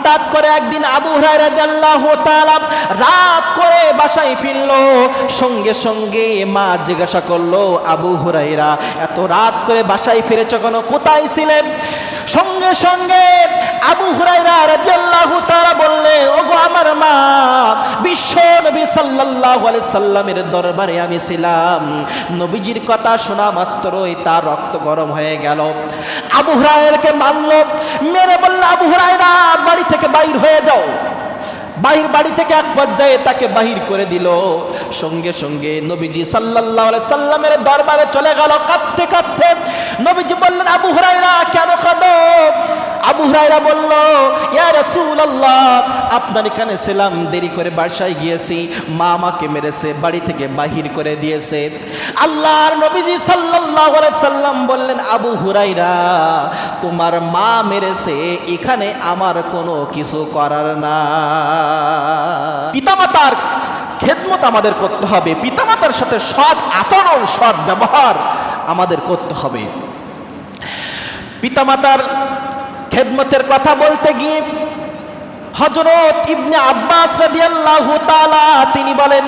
হঠাৎ করে একদিন আবু রাত করে বাসায় ফিরল, সঙ্গে সঙ্গে মা জিজ্ঞাসা করল, আবু হুরাইরা এত রাত করে বাসায় ফিরেছ কেন? কোথায় ছিলেন সঙ্গে সঙ্গে আবু হুরাইরা রাদিয়াল্লাহু তাআলা বললেন ওগো আমার মা, বিশ্ব নবী সাল্লাল্লাহু আলাইহি সাল্লামের দরবারে আমি ছিলাম। নবীজির কথা শোনা মাত্রই তার রক্ত গরম হয়ে গেল। আবু হুরায়রাকে মারল, মেরে বলল, আবু হুরায়রা, বাড়ি থেকে বাইর হয়ে যাও। বাহির বাড়ি থেকে এক পর্যায়ে তাকে বাহির করে দিল। সঙ্গে সঙ্গে নবীজি আলাইহি সাল্লামের দরবারে চলে গেল। কাঁদতে কাঁদতে নবীজি বললেন, আবু হুরায়রা, কেন কাঁদো? আবু হুরায়রা বলল, ইয়া রাসূলুল্লাহ, আপনার এখানে ছিলাম, দেরি করে বাসায় গিয়েছি। মা আমাকে মেরেছে, বাড়ি থেকে বাহির করে দিয়েছে। আল্লাহর নবীজি সাল্লাল্লাহু আলাইহি সাল্লাম বললেন, আবু হুরাইরা তোমার মা মেরেছে, এখানে আমার কোনো কিছু করার না। পিতামাতার খেদমত আমাদের করতে হবে। পিতামাতার সাথে সৎ আচরণ, সৎ ব্যবহার আমাদের করতে হবে। পিতামাতার খেদমতের কথা বলতে গিয়ে হজরত ইবনে আব্বাস রাদিয়াল্লাহু তাআলা, তিনি বলেন,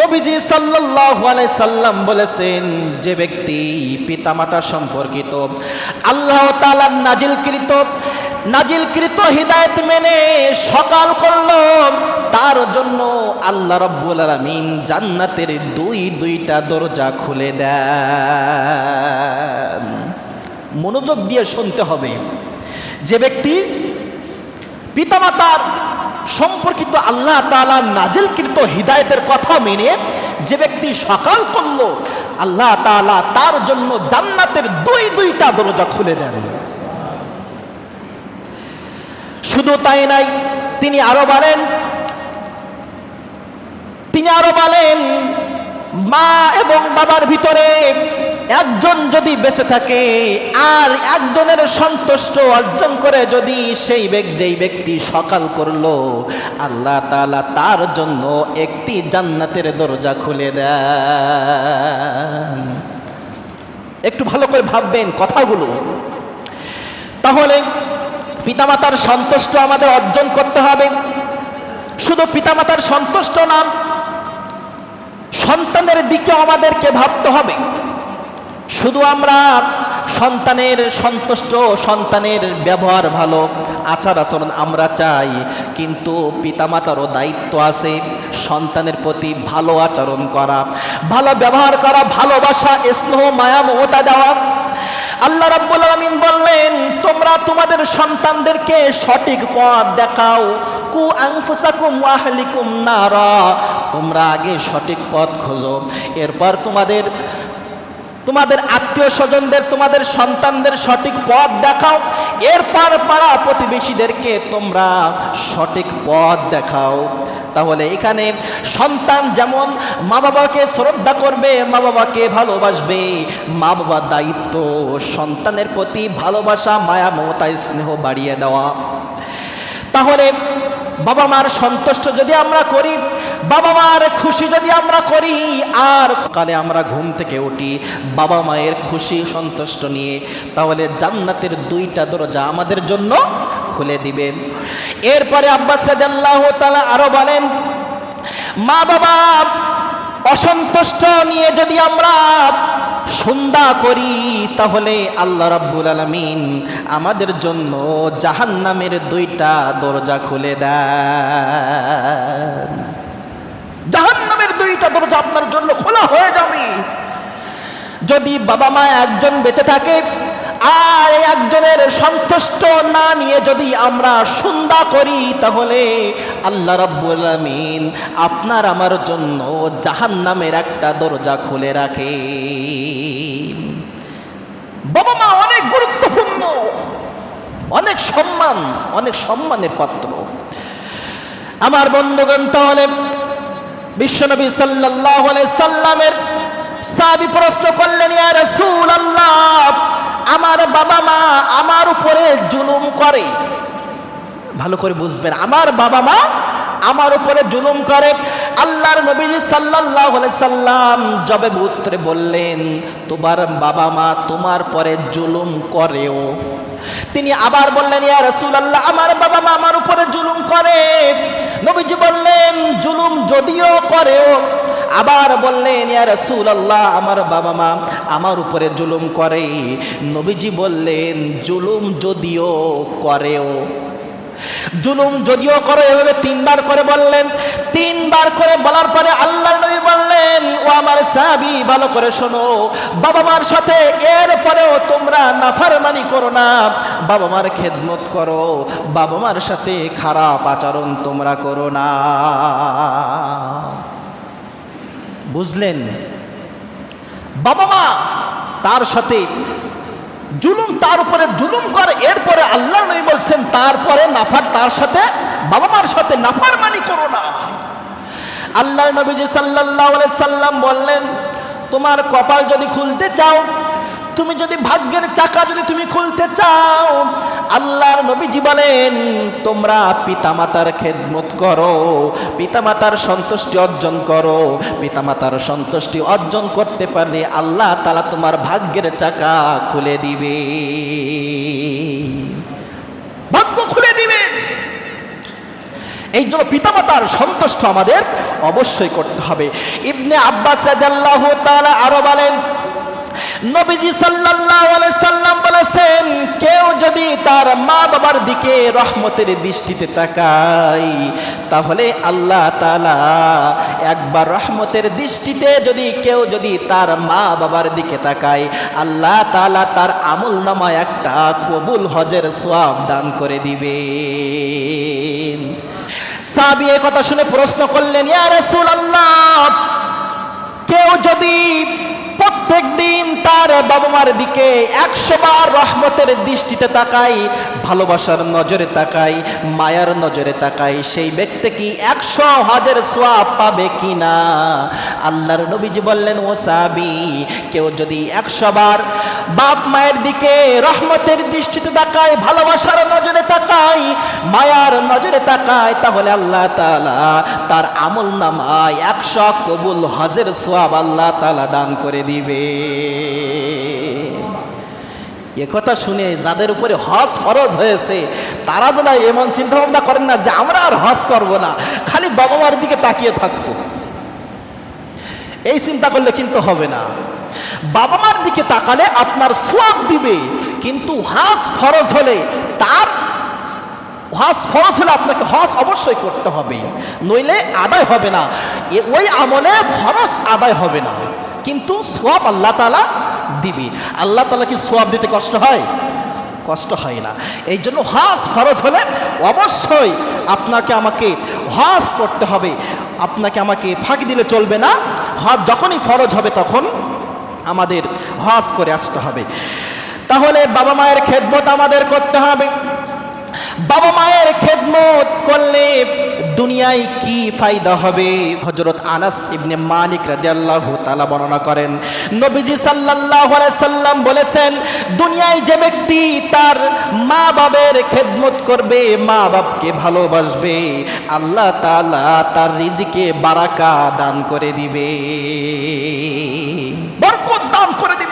নবীজি সাল্লাল্লাহু আলাইহি সাল্লাম বলেছেন, যে ব্যক্তি পিতামাতা সম্পর্কিত, আল্লাহ তাআলার নাজিলকৃত নাজিলকৃত হিদায়ত মেনে সকাল করল, তার জন্য আল্লাহ রব্বুল আলামিন জান্নাতের দুই দুইটা দরজা খুলে দেন। মনোযোগ দিয়ে শুনতে হবে। যে ব্যক্তি পিতামাতার সম্পর্কিত আল্লাহ তাআলা নাজিলকৃত হিদায়তের কথা মেনে যে ব্যক্তি সকাল করল, আল্লাহ তাআলা তার জন্য জান্নাতের দুই দুইটা দরজা খুলে দেন। শুধু তাই নাই, তিনি আরও বলেন, তিনি আরও বলেন, মা এবং বাবার ভিতরে একজন যদি বেঁচে থাকে আর একজনের সন্তুষ্ট অর্জন করে যদি সেই যেই ব্যক্তি সকাল করল, আল্লাহ তাআলা তার জন্য একটি জান্নাতের দরজা খুলে দেন। একটু ভালো করে ভাববেন কথাগুলো। তাহলে পিতামাতার সন্তুষ্ট আমাদের অর্জন করতে হবে। শুধু পিতামাতার সন্তুষ্ট না, সন্তানের দিকে আমাদেরকে ভাবতে হবে। শুধু আমরা সন্তানের সন্তুষ্ট, সন্তানের ব্যবহার ভালো, আচার আচরণ আমরা চাই, কিন্তু পিতামাতারও দায়িত্ব আছে সন্তানের প্রতি ভালো আচরণ করা, ভালো ব্যবহার করা, ভালোবাসা, স্নেহ, মায়া, মমতা দেওয়া। আল্লাহ রাব্বুল আলামিন বললেন, তোমরা তোমাদের সন্তানদেরকে সঠিক পথ দেখাও। কু আনফুসাকুম ওয়া আহলিকুম নারা। তোমরা আগে সঠিক পথ খোঁজো। এরপর তোমাদের তোমাদের আত্মীয় স্বজনদের, তোমাদের সন্তানদের সঠিক পথ দেখাও। এরপর পাড়া প্রতিবেশীদেরকে তোমরা সঠিক পথ দেখাও। তাহলে এখানে সন্তান যেমন মা বাবাকে শ্রদ্ধা করবে মা বাবাকে ভালোবাসবে মা বাবার দায়িত্ব সন্তানের প্রতি ভালোবাসা, মায়া, মমতা, স্নেহ বাড়িয়ে দেওয়া। তাহলে বাবা মার সন্তুষ্ট যদি আমরা করি বাবা মার খুশি যদি আমরা করি, আর কালে আমরা ঘুম থেকে উঠি, বাবা মায়ের খুশি, সন্তুষ্ট নিয়ে, তাহলে জান্নাতের দুইটা দরজা আমাদের জন্য খুলে দিবেন এরপরে আব্বাস তাআলা আরও বলেন, মা বাবা, অসন্তুষ্ট নিয়ে যদি আমরা সন্ধ্যা করি, তাহলে আল্লাহ রাব্বুল আলামিন আমাদের জন্য জাহান্নামের দুইটা দরজা খুলে দেন জাহান্নামের দুইটা দরজা আপনার জন্য খোলা হয়ে যাবে। যদি বাবা মা একজন বেঁচে থাকে, আর একজনের সন্তুষ্ট না নিয়ে যদি আমরা সন্ধ্যা করি, তাহলে আল্লাহ রাব্বুল আলামিন আপনার আমার জন্য জাহান্নামের একটা দরজা খুলে রাখে। বাবা মা অনেক গুরুত্বপূর্ণ, অনেক সম্মান, অনেক সম্মানের পাত্র। আমার বন্ধুগণ, তাহলে বিশ্বনবী সাল্লাহ সাল্লামের সাবি প্রশ্ন করলেন আমার বাবা মা আমার উপরে জুলুম করে। ভালো করে বুঝবেন, আমার বাবা মা আমার উপরে জুলুম করে। আল্লাহর নবীজি সাল্লাল্লাহু আলাইহি সাল্লাম জবে উত্তরে বললেন, তোমার বাবা মা তোমার পরে জুলুম করেও। তিনি আবার বললেন, ইয়া রাসূলুল্লাহ, আমার বাবা মা আমার উপরে জুলুম করে। নবীজি বললেন, জুলুম যদিও করেও। আবার বললেন, ইয়া রাসূলুল্লাহ, আমার বাবা মা আমার উপরে জুলুম করে। নবীজি বললেন, জুলুম যদিও করেও। জুলুম যদিও করো, এভাবে তিনবার করে বললেন। তিনবার করে বলার পরে আল্লাহ নবী বললেন, ও আমার সাহাবি, ভালো করে শোনো। বাবা মার সাথে এর পরেও তোমরা নাফারমানি করো না। বাবা মার খেদমত করো। বাবা মার সাথে খারাপ আচরণ তোমরা করো না। বুঝলেন? বাবা মা তার সাথে জুলুম তার উপরে জুলুম করে, এরপরে আল্লাহ নই বলছেন, তারপরে নাফার তার সাথে বাবা মার সাথে নাফার মানি করো না। আল্লাহ নবীজি সাল্লাহ সাল্লাম বললেন, তোমার কপাল যদি খুলতে চাও তুমি যদি ভাগ্যের চাকা যদি তুমি খুলতে চাও, আল্লাহর নবীজি বলেন, তোমরা পিতামাতার খেদমত করো, পিতামাতার সন্তুষ্টি অর্জন করো, পিতামাতার সন্তুষ্টি অর্জন করতে পারলে আল্লাহ তালা তোমার ভাগ্যের চাকা খুলে দিবে। ভাগ্য খুলে দিবে। এই জন্য পিতামাতার সন্তুষ্ট আমাদের অবশ্যই করতে হবে। ইবনে আব্বাস রাদিয়াল্লাহু তাআলা আরও বলেন নবীজি সাল্লাল্লাহু আলাইহি সাল্লাম বলেছেন, কেউ যদি তার মা বাবার দিকে রহমতের দৃষ্টিতে তাকায়, তাহলে আল্লাহ তাআলা একবার রহমতের দৃষ্টিতে যদি কেউ যদি তার মা বাবার দিকে তাকায়, আল্লাহ তাআলা তার আমল নামায় একটা কবুল হজের সওয়াব দান করে দিবে সাহাবী এই কথা শুনে প্রশ্ন করলেন, ইয়া রাসূলুল্লাহ, কেউ যদি প্রত্যেক দিন তার বাবা মার দিকে একশো বার রহমতের দৃষ্টিতে তাকাই, ভালোবাসার নজরে তাকাই, মায়ার নজরে তাকাই, সেই ব্যক্তি কি একশো হাজার সোয়াব পাবে কি না আল্লাহর নবীজি বললেন, ও সাবি কেউ যদি একশো বার বাপ মায়ের দিকে রহমতের দৃষ্টিতে তাকায়, ভালোবাসার নজরে তাকাই মায়ার নজরে তাকায়, তাহলে আল্লাহ তালা তার আমল নামায় একশো কবুল হজের সোয়াব আল্লাহ তালা দান করে দিবে। এ কথা শুনে যাদের উপরে হজ ফরজ হয়েছে, তারা যেন এমন চিন্তা ভাবনা করেন না যে আমরা আর হজ করব না, খালি বাবা মার দিকে তাকিয়ে থাকব। এই চিন্তা করলে কিন্তু হবে না। বাবা মার দিকে তাকালে আপনার সোয়াব দিবে, কিন্তু হজ ফরজ হলে তার হজ ফরজ হলে আপনাকে হজ অবশ্যই করতে হবে, নইলে আদায় হবে না। ওই আমলে ফরজ আদায় হবে না। কিন্তু সোয়াব আল্লাহ তালা দিবে। আল্লাহ তালা কি সোয়াব দিতে কষ্ট হয়? কষ্ট হয় না। এই জন্য হজ ফরজ হলে অবশ্যই আপনাকে আমাকে হজ করতে হবে। আপনাকে আমাকে ফাঁকি দিলে চলবে না। হজ যখনই ফরজ হবে তখন আমাদের হজ করে আসতে হবে। তাহলে বাবা মায়ের খেদমত আমাদের করতে হবে। বাবা খেদমত করলে দুনিয়ায় কি ফায়দা হবে? হজরত আনাস ইবনে মালিক রাদিয়াল্লাহু তাআলা বর্ণনা করেন, নবীজি সাল্লাল্লাহু আলাইহি সাল্লাম বলেছেন, দুনিয়ায় যে ব্যক্তি তার মা বাবার খেদমত করবে মা বাপকে ভালোবাসবে, আল্লাহ তাআলা তার রিজিকে বারাকা দান করে দিবে। বরকত দান করে দিবেন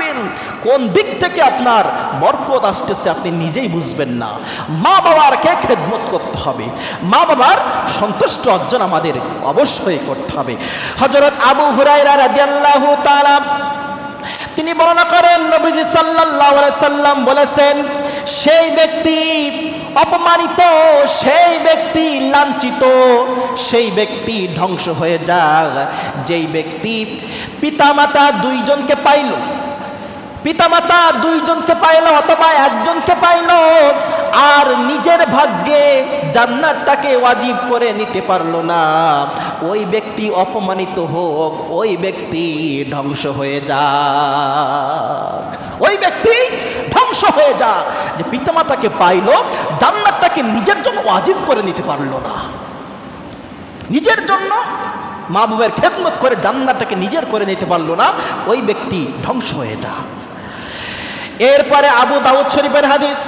কোন দিক থেকে আপনার বরকত আসতেছে আপনি নিজেই বুঝবেন না। মা বাবার কে খেদমত করতে হবে? মা বাবার সন্তুষ্ট অর্জন আমাদের অবশ্যই করতে হবে। হজরত আবু হুরাইরা রাদিয়াল্লাহু তাআলা, তিনি বর্ণনা করেন, নবীজি সাল্লাল্লাহু আলাইহি সাল্লাম বলেছেন, সেই ব্যক্তি অপমানিত, সেই ব্যক্তি লাঞ্ছিত, সেই ব্যক্তি ধ্বংস হয়ে যাক। যেই ব্যক্তি পিতামাতা দুইজনকে পাইল পিতামাতা দুইজনকে পাইল অথবা একজনকে পাইল, আর নিজের ভাগ্যে জান্নাতটাকে ওয়াজিব করে নিতে পারল না। ওই ব্যক্তি অপমানিত হোক, ওই ব্যক্তি ধ্বংস হয়ে যাক। ওই ব্যক্তি ধ্বংস হয়ে যাক। যে পিতামাতাকে পাইল, জান্নাতটাকে নিজের জন্য ওয়াজিব করে নিতে পারল না। নিজের জন্য মা বাবার খেদমত করে জান্নাতটাকে নিজের করে নিতে পারল না। ওই ব্যক্তি ধ্বংস হয়ে যা এরপরে আবু দাউদ শরীফের হাদিস।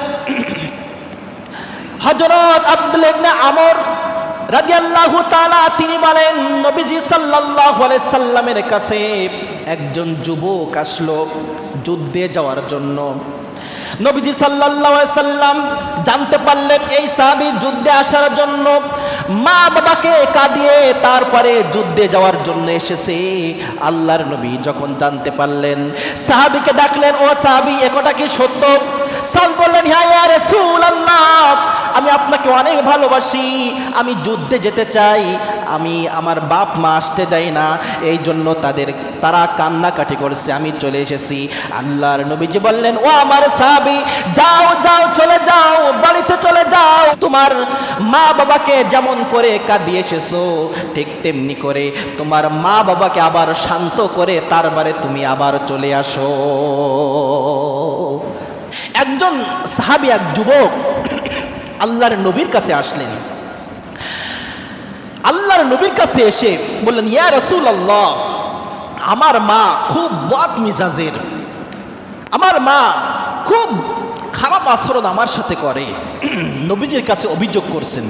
হজরত আব্দুল ইবনে আমর রাদিয়াল্লাহু তাআলা তিনি বলেন, নবীজি সাল্লাল্লাহু আলাইহি সাল্লামের কাছে একজন যুবক আসলো যুদ্ধে যাওয়ার জন্য। নবীজি সাল্লাল্লাহু আলাইহি সাল্লাম জানতে পারলেন এই সাহাবী যুদ্ধে আসার জন্য মা বাবাকে কাঁদিয়ে তারপরে যুদ্ধে যাওয়ার জন্য এসেছে। আল্লাহর নবী যখন জানতে পারলেন, সাহাবিকে ডাকলেন, ও সাহাবী একথা কি সত্য? সাল বললেন হ্যাঁ আমি আপনাকে অনেক ভালোবাসি। আমি যুদ্ধে যেতে চাই। আমি আমার বাপ মা আসতে দেয় না। এই জন্য তাদের, তারা কান্নাকাটি করছে। আমি চলে এসেছি। আল্লাহর নবীজি বললেন, ও আমার সাহাবি, যাও যাও, চলে যাও। বাড়িতে তোমার মা বাবাকে যেমন করে কাঁদিয়ে এসেছ, ঠিক তেমনি করে তোমার মা বাবাকে আবার শান্ত করে তারবারে তুমি আবার চলে আসো। একজন সাহাবি, এক যুবক আল্লাহর নবীর কাছে আসলেন। আল্লাহর নবীর কাছে এসে বললেন, ইয়া রসুল আল্লাহ আমার মা খুব বদ মিজাজের আমার মা খুব খারাপ আচরণ আমার সাথে করে। নবীজির কাছে অভিযোগ করছেন।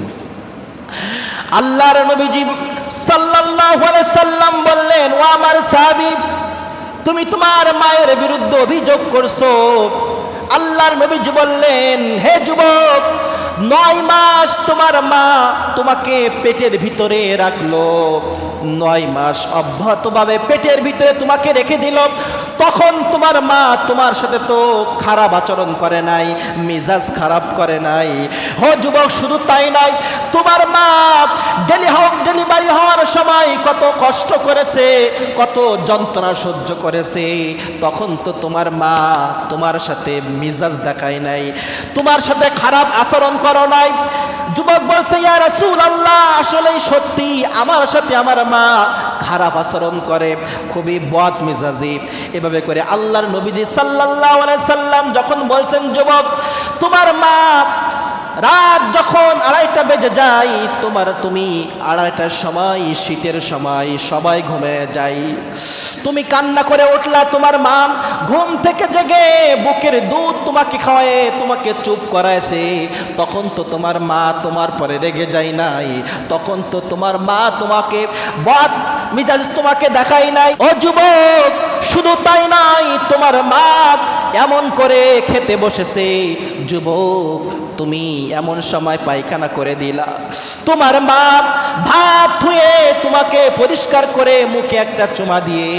আল্লাহর নবীজি সাল্লাল্লাহু আলাইহি সাল্লাম বললেন, ও আমার সাহাবী, তুমি তোমার মায়ের বিরুদ্ধে অভিযোগ করছ। আল্লাহর নবীজি বললেন, হে যুবক, নয় মাস তোমার মা তোমাকে পেটের ভিতরে রাখল। নয় মাস অব্যাহতভাবে পেটের ভিতরে তোমাকে রেখে দিল। তখন তোমার মা তোমার সাথে তো খারাপ আচরণ করে নাই, মেজাজ খারাপ করে নাই। হো, যুবক, শুধু তাই নাই তোমার মা ডেলি হোক ডেলিভারি হওয়ার সময় কত কষ্ট করেছে, কত যন্ত্রণা সহ্য করেছে। তখন তো তোমার মা তোমার সাথে মিজাজ দেখায় নাই, তোমার সাথে খারাপ আচরণ করো নাই। যুবক বলছে, ইয়া রাসূল আল্লাহ আসলেই সত্যি, আমার সাথে আমার মা খারাপ আচরণ করে, খুবই বদ মেজাজি। এভাবে করে আল্লাহর নবীজি আলাইহি সাল্লাম যখন বলছেন যুবক তোমার মা রাত যখন আড়াইটা বেজে যায়, তোমার তুমি আড়াইটার সময়, শীতের সময় সবাই ঘুমে যাই তুমি কান্না করে উঠলা, তোমার মা ঘুম থেকে জেগে বুকের দুধ তোমাকে খাওয়ায়, তোমাকে চুপ করাইছে। তখন তো তোমার মা তোমার পরে রেগে যায় নাই। তখন তো তোমার মা তোমাকে বদ মিজাজ তোমাকে দেখাই নাই। ও যুবক, শুধু তাই নাই তোমার মা এমন করে খেতে বসেছে, যুবক, তুমি এমন সময় পায়খানা করে দিলা। তোমার মা ভাত ধুয়ে তোমাকে পরিষ্কার করে মুখে একটা চুমা দিয়ে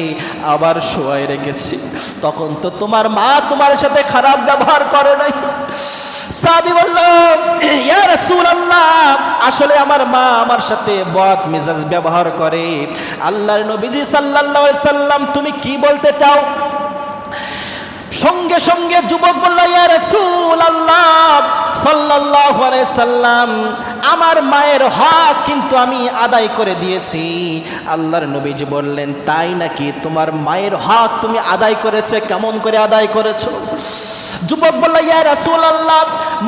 আবার শোয়াই রেখেছি। তখন তো তোমার মা তোমার সাথে খারাপ ব্যবহার করে নাই। সাবি বলল, ইয়া রাসূলুল্লাহ, আসলে আমার মা আমার সাথে বদ মেজাজ ব্যবহার করে। আল্লাহর নবীজি সাল্লাল্লাহু আলাইহি সাল্লাম, তুমি কি বলতে চাও? সঙ্গে সঙ্গে যুবক বলল রাসূলুল্লাহ সাল্লাম, আমার মায়ের হক কিন্তু আমি আদায় করে দিয়েছি। আল্লাহর নবীজি বললেন, তাই নাকি তোমার মায়ের হক তুমি আদায় করেছে? কেমন করে আদায় করেছ? যুবক বলল, ইয়া রাসূল আল্লাহ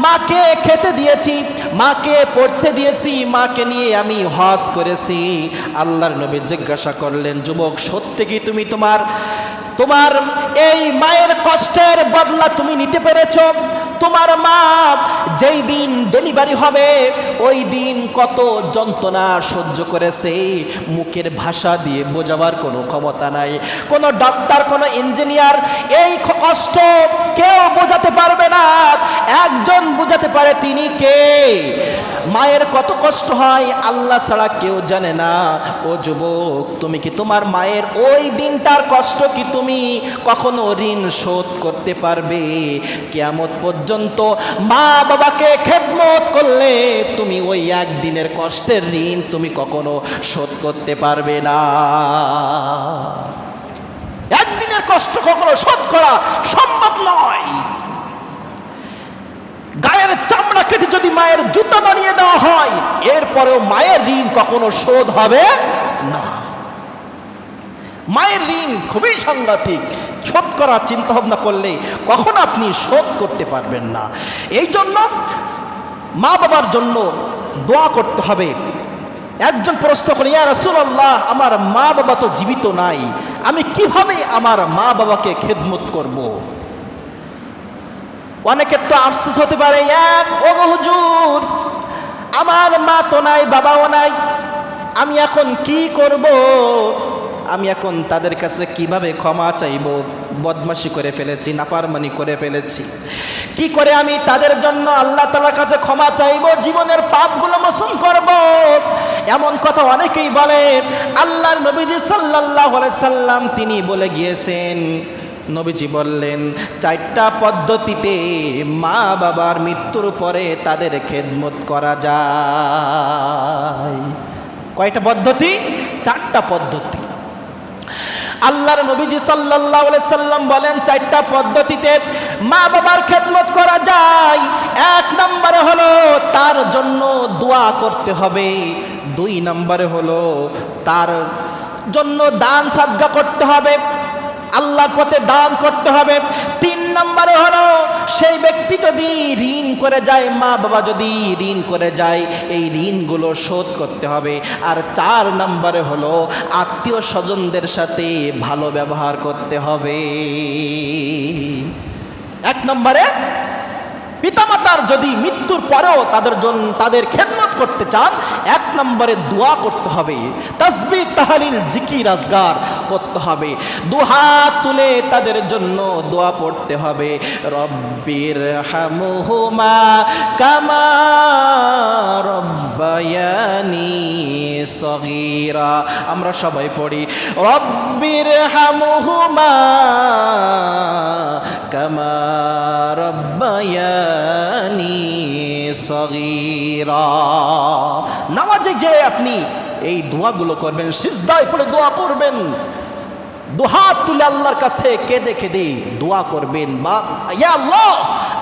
মাকে খেতে দিয়েছি, মাকে পড়তে দিয়েছি, মাকে নিয়ে আমি হজ করেছি। আল্লাহর নবী জিজ্ঞাসা করলেন, যুবক, সত্যি কি তুমি তোমার তোমার এই মায়ের কষ্টের বদলা তুমি নিতে পেরেছ? তোমার মা যেই দিন ডেলিভারি হবে, ওই দিন কত যন্ত্রণা সহ্য করেছে। মুখের ভাষা দিয়ে বোঝাবার কোনো ক্ষমতা নাই। কোনো ডক্টর কোনো ইঞ্জিনিয়ার এই কষ্ট কেউ বোঝাতে পারবে না। একজন বোঝাতে পারে তিনি কে? মায়ের কত কষ্ট হয়, আল্লাহ ছাড়া কেউ জানে না। ও যুবক, তুমি কি তোমার মায়ের ওই দিনটার কষ্ট কি তুমি কখনো ঋণ শোধ করতে পারবে? কেমত পর্যন্ত মা বাবাকে খেদমত করলে তুমি ওই একদিনের কষ্টের ঋণ তুমি কখনো শোধ করতে পারবে না। একদিনের কষ্ট কখনো শোধ করা সম্ভব নয়। গায়ের চামড়া কেটে যদি মায়ের জুতা বানিয়ে দেওয়া হয়, এরপরেও মায়ের ঋণ কখনো শোধ হবে না। মায়ের ঋণ খুবই সাংঘাতিক। শোধ করার চিন্তা ভাবনা করলে কখন আপনি শোধ করতে পারবেন না। এই জন্য মা বাবার জন্য দোয়া করতে হবে। একজন প্রশ্ন করে ইয়া রাসূলুল্লাহ, আমার মা বাবা তো জীবিত নাই, আমি কীভাবে আমার মা বাবাকে খেদমত করব। অনেকের তো আফসোস হতে পারে এক হুজুর, আমার মা তো নাই, বাবাও নাই, আমি এখন কি করব? আমি এখন তাদের কাছে কীভাবে ক্ষমা চাইব? বদমাশি করে ফেলেছি, নাফারমানি করে ফেলেছি। কি করে আমি তাদের জন্য আল্লাহ তালার কাছে ক্ষমা চাইব? জীবনের পাপগুলো মোচন করব? এমন কথা অনেকেই বলে আল্লাহ নবীজি আলাইহি সাল্লাম তিনি বলে গিয়েছেন, নবীজি বললেন, চারটা পদ্ধতিতে মা বাবার মৃত্যুর পরে তাদের খেদমত করা যায়। কয়টা পদ্ধতি? চারটা পদ্ধতি। আল্লাহর নবীজি সাল্লাল্লাহু আলাইহি সাল্লাম বলেন চারটা পদ্ধতিতে মা বাবার খেদমত করা যায়। এক নম্বরে হলো তার জন্য দোয়া করতে হবে। দুই নম্বরে হলো তার জন্য দান সাদগা করতে হবে। আল্লাহর পথে দান করতে হবে। নম্বরে হলো, সেই ব্যক্তি যদি ঋণ করে যায়, মা বাবা যদি ঋণ করে যায়, এই ঋণগুলো শোধ করতে হবে। আর চার নাম্বারে হলো, আত্মীয় স্বজনদের সাথে ভালো ব্যবহার করতে হবে। এক নম্বরে পিতামাতার যদি মৃত্যুর পরেও তাদের জন্য তাদের খেদমত করতে চান, এক নম্বরে দোয়া করতে হবে। তসবি, তাহালিল জিকি রাজগার করতে হবে। দুহাত তুলে তাদের জন্য দোয়া পড়তে হবে। রব্বির হামুহুমা কামা রব্বায়ানি সগীরা। আমরা সবাই পড়ি, রব্বির হামুহুমা কামা রব্বায়ানি সগীরা। নামাজে যে আপনি এই দোয়াগুলো করবেন, সিজদায় পড়ে দোয়া করবেন। দুহাত তুলে আল্লাহর কাছে কেঁদে কেঁদে দোয়া করবেন। বা ইয়া আল্লাহ,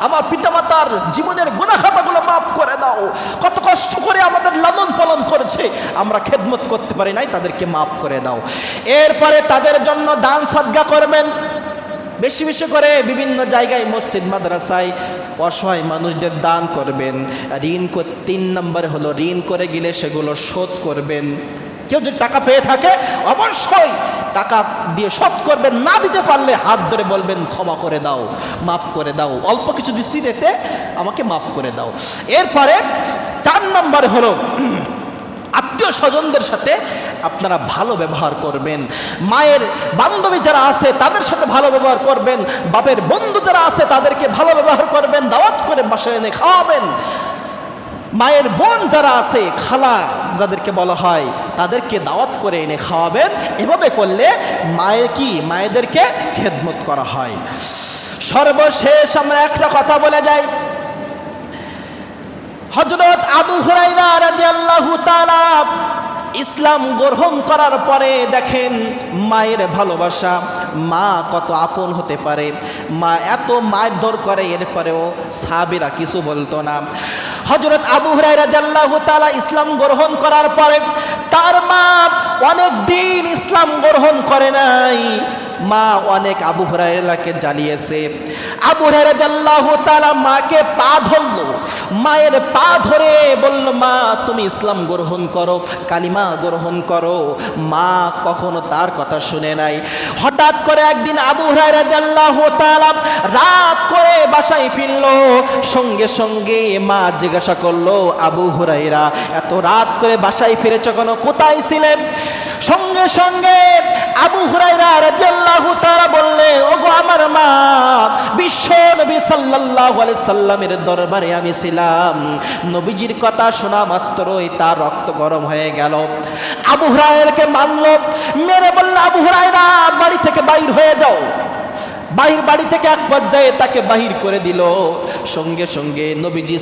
আমার পিতামাতার জীবনের গুণাখাতাগুলো মাফ করে দাও। কত কষ্ট করে আমাদের লালন পালন করেছে। আমরা খেদমত করতে পারি নাই, তাদেরকে মাফ করে দাও। এরপরে তাদের জন্য দান সদ্গা করবেন। বেশি বেশি করে বিভিন্ন জায়গায় মসজিদ, মাদ্রাসায় অসহায় মানুষদের দান করবেন। ঋণ তিন নম্বরে হলো ঋণ করে গেলে সেগুলো শোধ করবেন। কেউ যদি টাকা পেয়ে থাকে, অবশ্যই টাকা দিয়ে শোধ করবেন। না দিতে পারলে হাত ধরে বলবেন, ক্ষমা করে দাও, মাফ করে দাও। অল্প কিছু দিচ্ছি রেতে আমাকে মাফ করে দাও। এরপরে চার নম্বরে হলো আত্মীয় স্বজনদের সাথে আপনারা ভালো ব্যবহার করবেন। মায়ের বান্ধবী যারা আছে, তাদের সাথে ভালো ব্যবহার করবেন। বাপের বন্ধু যারা আছে, তাদেরকে ভালো ব্যবহার করবেন। দাওয়াত করে বাসায় এনে খাওয়াবেন। মায়ের বোন যারা আছে, খালা যাদেরকে বলা হয়, তাদেরকে দাওয়াত করে এনে খাওয়াবেন। এভাবে করলে মায়ের কি? মায়েদেরকে খেদমত করা হয়। সর্বশেষ আমরা একটা কথা বলে যাই। হজরত আবু হুরাইরা ইসলাম গ্রহণ করার পরে দেখেন মায়ের ভালোবাসা, মা কত আপন হতে পারে, মা এত মারধর করে, এরপরেও সাবিরা কিছু বলতো না। হজরত আবু হুরাইরা রাদিয়াল্লাহু তাআলা ইসলাম গ্রহণ করার পরে তার মা অনেক দিন ইসলাম গ্রহণ করে নাই। মা অনেক আবু হুরাইরাকে জ্বালিয়েছে আবু হুরাইরাল্লাহু তাআলা মাকে পা ধরলো। মায়ের পা ধরে বলল, মা, তুমি ইসলাম গ্রহণ করো, কালিমা গ্রহণ করো। মা কখনো তার কথা শুনে নাই। হঠাৎ করে একদিন আবু হুরাইরাল্লাহু তাআলা রাত করে বাসায় ফিরল। সঙ্গে সঙ্গে মা জিজ্ঞাসা করল, আবু হুরাইরা এত রাত করে বাসায় ফিরেছ কেন? কোথায় ছিলেন সঙ্গে সঙ্গে আবু হুরাইরা রাদিয়াল্লাহু তাআলা বললেন ওগো আমার মা, বিশ্ব নবী সাল্লাল্লাহু আলাইহি সাল্লামের দরবারে আমি ছিলাম। নবীজির কথা শোনা মাত্রই তার রক্ত গরম হয়ে গেল। আবু হুরায়রাকে মারল মেরে বলল, আবু হুরায়রা, বাড়ি থেকে বাইর হয়ে যাও। বাহির বাড়ি থেকে এক পর্যায়ে তাকে বাহির করে দিল। সঙ্গে সঙ্গে নবীজি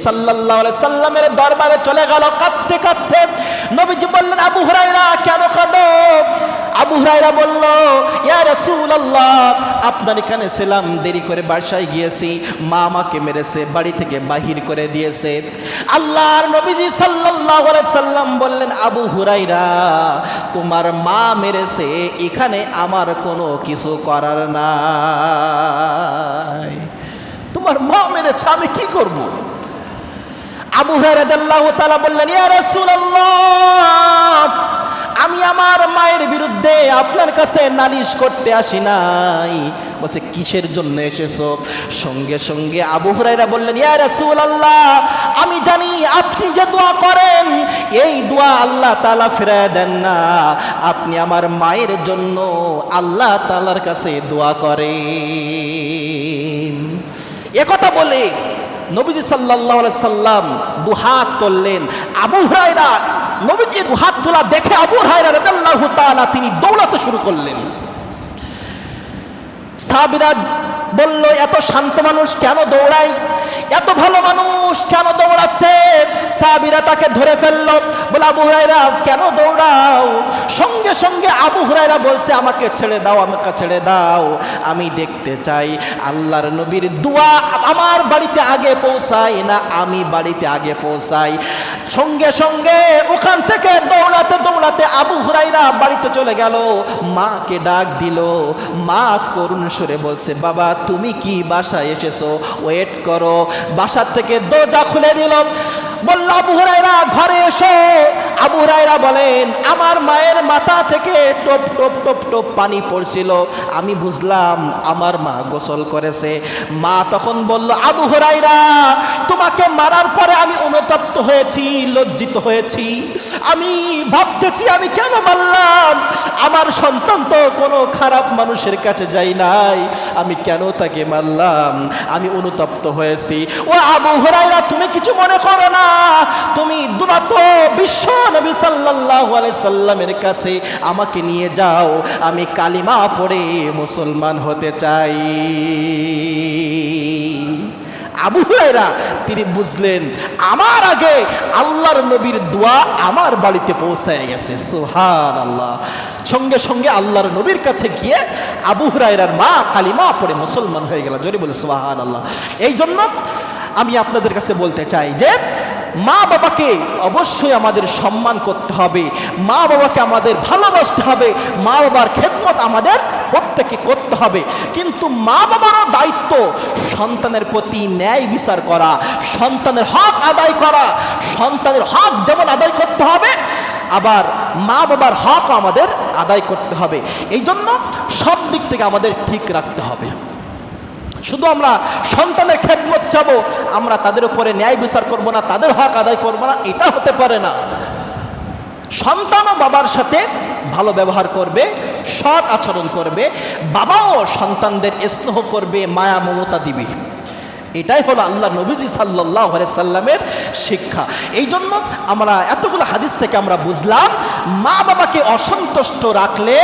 আলাইহি সাল্লামের দরবারে চলে গেল। কাঁদতে কাঁদতে নবীজি বললেন, আবু হুরায়রা, কেন কাঁদো? আবু হুরায়রা বলল, ইয়া রাসূলুল্লাহ, আপনার এখানে ছিলাম, দেরি করে বাসায় গিয়েছি। মা আমাকে মেরেছে, বাড়ি থেকে বাহির করে দিয়েছে। আল্লাহর নবীজি সাল্লাল্লাহু আলাইহি সাল্লাম বললেন, আবু হুরায়রা, তোমার মা মেরেছে, এখানে আমার কোনো কিছু করার নাই। তোমার মা মেরেছে, আমি কি করব? আবু হুরায়রা রাদিয়াল্লাহু তাআলা বললেন, ইয়া রাসূলুল্লাহ আমি আমার মায়ের বিরুদ্ধে আপনার কাছে নালিশ করতে আসি নাই। বলছে, কিসের জন্য এসেছ? সঙ্গে সঙ্গে আবু হুরাইরা বললেন, ইয়া রাসূলুল্লাহ, আমি জানি আপনি যে দোয়া করেন, এই দোয়া আল্লাহ তাআলা ফিরায় দেন না। আপনি আমার মায়ের জন্য আল্লাহ তাআলার কাছে দোয়া করেন। একথা বলে নবীজি সাল্লাহ সাল্লাম দুহাত তুললেন। আবু হায়রা নবীজির দুহাত তোলা দেখে আবু হায়রা রাদিয়াল্লাহু তালা তিনি দৌড়াতে শুরু করলেন। সাবিরাজ বলল, এত শান্ত মানুষ কেন দৌড়ায়? এত ভালো মানুষ কেন দৌড়াচ্ছে? সাবিরা তাকে ধরে ফেলল। বলে আবু হুরায়রা, কেন দৌড়াও? সঙ্গে সঙ্গে আবু হুরায়রা বলছে, আমাকে ছেড়ে দাও, আমাকে ছেড়ে দাও। আমি দেখতে চাই আল্লাহর নবীর দোয়া আমার বাড়িতে আগে পৌঁছায় না আমি বাড়িতে আগে পৌঁছাই। সঙ্গে সঙ্গে ওখান থেকে দৌড়াতে দৌড়াতে আবু হুরাইরা বাড়িতে চলে গেল। মাকে ডাক দিল। মা করুণ সুরে বলছে, বাবা, তুমি কি বাসায় এসেছ? ওয়েট করো। বাসার থেকে দরজা খুলে দিল। বলল, আবু হুরাইরা ঘরে এসো। আবু হুরাইরা বলেন, আমার মায়ের মাথা থেকে টপ টপ টপ টপ পানি পড়ছিল। আমি বুঝলাম, আমার মা গোসল করেছে। মা তখন বলল, আবু হুরাইরা তোমাকে মারার পরে আমি অনুতপ্ত হয়েছি, লজ্জিত হয়েছি। আমি ভাবতেছি, আমি কেন মারলাম? আমার সন্তান তো কোনো খারাপ মানুষের কাছে যাই নাই। আমি কেন তাকে মারলাম? আমি অনুতপ্ত হয়েছি। ও আবু হুরাইরা তুমি কিছু মনে করো না। তুমি দুরাত বিশ্ব নবী আলাইহি সাল্লামের কাছে আমাকে নিয়ে যাও। আমি কালিমা পড়ে মুসলমান হতে চাই। আবু হুরায়রা, তিনি বুঝলেন, আমার আগে আল্লাহর নবীর দোয়া আমার বাড়িতে পৌঁছায় গেছে। সুহান আল্লাহ সঙ্গে সঙ্গে আল্লাহর নবীর কাছে গিয়ে আবু হুরায়রার মা কালিমা পড়ে মুসলমান হয়ে গেল। জোরে বলে সুহান আল্লাহ এই জন্য আমি আপনাদের কাছে বলতে চাই যে মা বাবাকে অবশ্যই আমাদের সম্মান করতে হবে। মা বাবাকে আমাদের ভালোবাসতে হবে। মা বাবার খেদমত আমাদের প্রত্যেকে করতে হবে। কিন্তু মা বাবারও দায়িত্ব সন্তানের প্রতি ন্যায় বিচার করা, সন্তানের হক আদায় করা, সন্তানের হক যেমন আদায় করতে হবে, আবার মা বাবার হক আমাদের আদায় করতে হবে। এই জন্য সব দিক থেকে আমাদের ঠিক রাখতে হবে। শুধু আমরা সন্তানের খেদমত চাবো, আমরা তাদের উপরে ন্যায় বিচার করব না, তাদের হক আদায় করব না, এটা হতে পারে না। সন্তানও বাবার সাথে ভালো ব্যবহার করবে, সৎ আচরণ করবে, বাবাও সন্তানদের স্নেহ করবে, মায়া মমতা দিবে। এটাই হলো আল্লাহ নবীজি সাল্লাহ সাল্লামের শিক্ষা। এই জন্য আমরা এতগুলো হাদিস থেকে আমরা বুঝলাম মা বাবাকে অসন্তুষ্ট রাখলে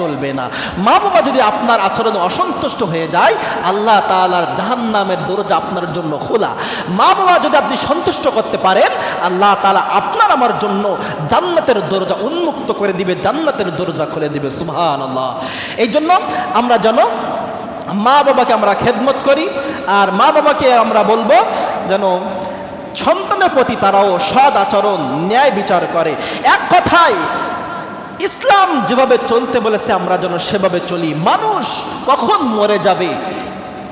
চলবে না। মা বাবা যদি আপনার আচরণে অসন্তুষ্ট হয়ে যায়, আল্লাহ তালার জাহান্নামের দরজা আপনার জন্য খোলা। মা বাবা যদি আপনি সন্তুষ্ট করতে পারেন, আল্লাহ তালা আপনার আমার জন্য জান্নাতের দরজা উন্মুক্ত করে দিবে, জান্নাতের দরজা খুলে দিবে সুহান আল্লাহ এই জন্য আমরা যেন মা বাবাকে আমরা খেদমত করি, আর মা বাবাকে আমরা বলব যেন সন্তানের প্রতি তারাও সদ আচরণ, ন্যায় বিচার করে। এক কথায় ইসলাম যেভাবে চলতে বলেছে, আমরা যেন সেভাবে চলি। মানুষ কখন মরে যাবে?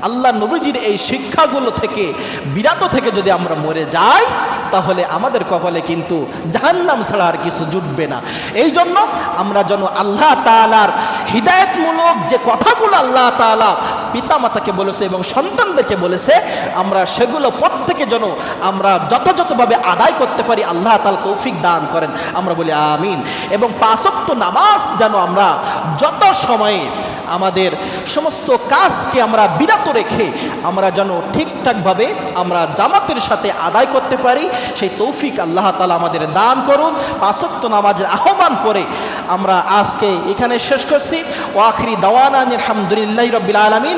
আল্লাহ নবীজির এই শিক্ষাগুলো থেকে, বিরাত থেকে যদি আমরা মরে যাই, তাহলে আমাদের কপালে কিন্তু জাহান্নাম ছাড়া আর কিছু জুটবে না। এই জন্য আমরা যেন আল্লাহ তালার হৃদায়তমূলক যে কথাগুলো আল্লাহ তালা পিতামাতাকে বলেছে এবং সন্তানদেরকে বলেছে, আমরা সেগুলো প্রত্যেকে যেন আমরা যথাযথভাবে আদায় করতে পারি, আল্লাহ তালা তৌফিক দান করেন। আমরা বলি আমিন। এবং পাঁচক্ত নামাজ যেন আমরা যত সময়ে আমাদের সমস্ত কাজকে আমরা বিরত রেখে আমরা যেন ঠিকঠাকভাবে আমরা জামাতের সাথে আদায় করতে পারি, সেই তৌফিক আল্লাহ তালা আমাদের দান করুন। পাঁচক্ত নামাজের আহ্বান করে আমরা আজকে এখানে শেষ করছি। ও আখরি দাওয়ানা আলহামদুলিল্লাহ রবিল আলমিন।